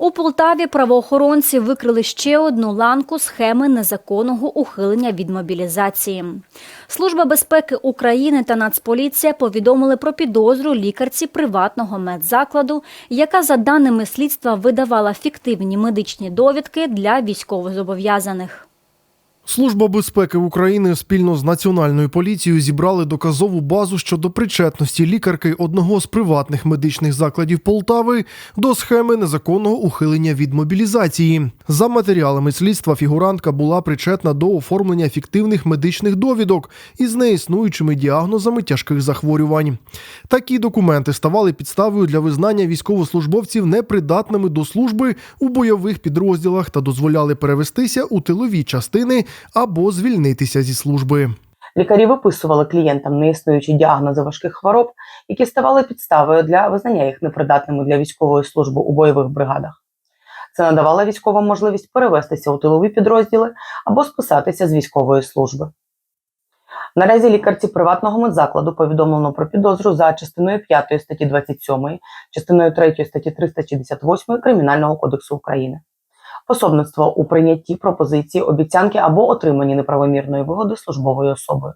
У Полтаві правоохоронці викрили ще одну ланку схеми незаконного ухилення від мобілізації. Служба безпеки України та Нацполіція повідомили про підозру лікарці приватного медзакладу, яка за даними слідства видавала фіктивні медичні довідки для військовозобов'язаних. Служба безпеки України спільно з національною поліцією зібрали доказову базу щодо причетності лікарки одного з приватних медичних закладів Полтави до схеми незаконного ухилення від мобілізації. За матеріалами слідства фігурантка була причетна до оформлення фіктивних медичних довідок із неіснуючими діагнозами тяжких захворювань. Такі документи ставали підставою для визнання військовослужбовців непридатними до служби у бойових підрозділах та дозволяли перевестися у тилові частини або звільнитися зі служби. Лікарі виписували клієнтам неіснуючі діагнози важких хвороб, які ставали підставою для визнання їх непридатними для військової служби у бойових бригадах. Це надавало військовим можливість перевестися у тилові підрозділи або списатися з військової служби. Наразі лікарці приватного медзакладу повідомлено про підозру за частиною 5 статті 27, частиною 3 статті 368 Кримінального кодексу України. Пособництво у прийнятті пропозиції, обіцянки або отриманні неправомірної вигоди службовою особою.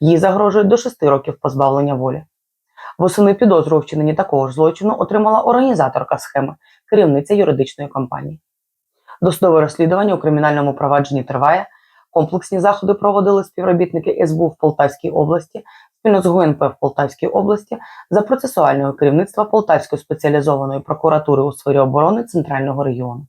Їй загрожує до 6 років позбавлення волі. Восени підозру у вчиненні такого ж злочину отримала організаторка схеми, керівниця юридичної компанії. Досудове розслідування у кримінальному провадженні триває. Комплексні заходи проводили співробітники СБУ в Полтавській області спільно з ГУНП в Полтавській області за процесуального керівництва Полтавської спеціалізованої прокуратури у сфері оборони Центрального регіону.